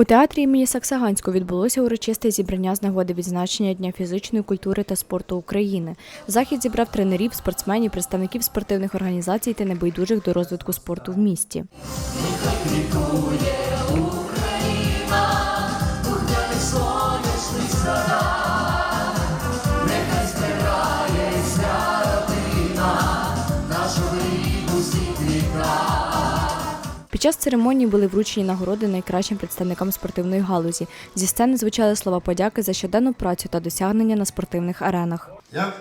У театрі імені Саксаганського відбулося урочисте зібрання з нагоди відзначення Дня фізичної культури та спорту України. Захід зібрав тренерів, спортсменів, представників спортивних організацій та небайдужих до розвитку спорту в місті. Під час церемонії були вручені нагороди найкращим представникам спортивної галузі. Зі сцени звучали слова подяки за щоденну працю та досягнення на спортивних аренах. Я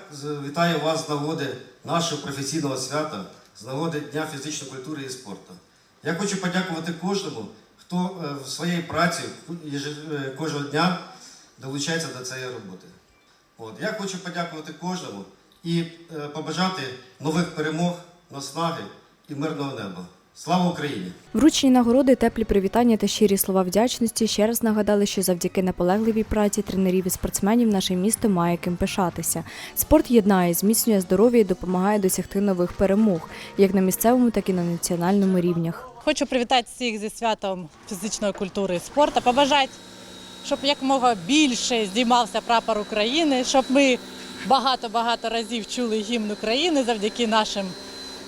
вітаю вас з нагоди нашого професійного свята, з нагоди Дня фізичної культури і спорту. Я хочу подякувати кожному, хто е, в своїй праці е, кожного дня долучається до цієї роботи. От. Я хочу подякувати кожному і е, побажати нових перемог, наснаги і мирного неба. Слава Україні! Вручені нагороди, теплі привітання та щирі слова вдячності ще раз нагадали, що завдяки наполегливій праці тренерів і спортсменів наше місто має ким пишатися. Спорт єднає, зміцнює здоров'я і допомагає досягти нових перемог, як на місцевому, так і на національному рівнях. Хочу привітати всіх зі святом фізичної культури і спорту, побажати, щоб якомога більше здіймався прапор України, щоб ми багато-багато разів чули гімн України завдяки нашим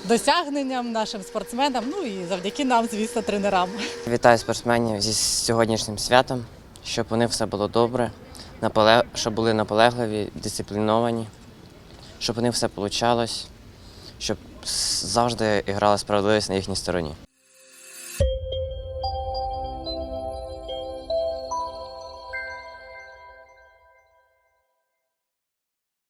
досягненням, нашим спортсменам, ну і завдяки нам, звісно, тренерам. Вітаю спортсменів зі сьогоднішнім святом, щоб у них все було добре, щоб були наполегливі, дисципліновані, щоб у них все вийшло, щоб завжди грала справедливість на їхній стороні.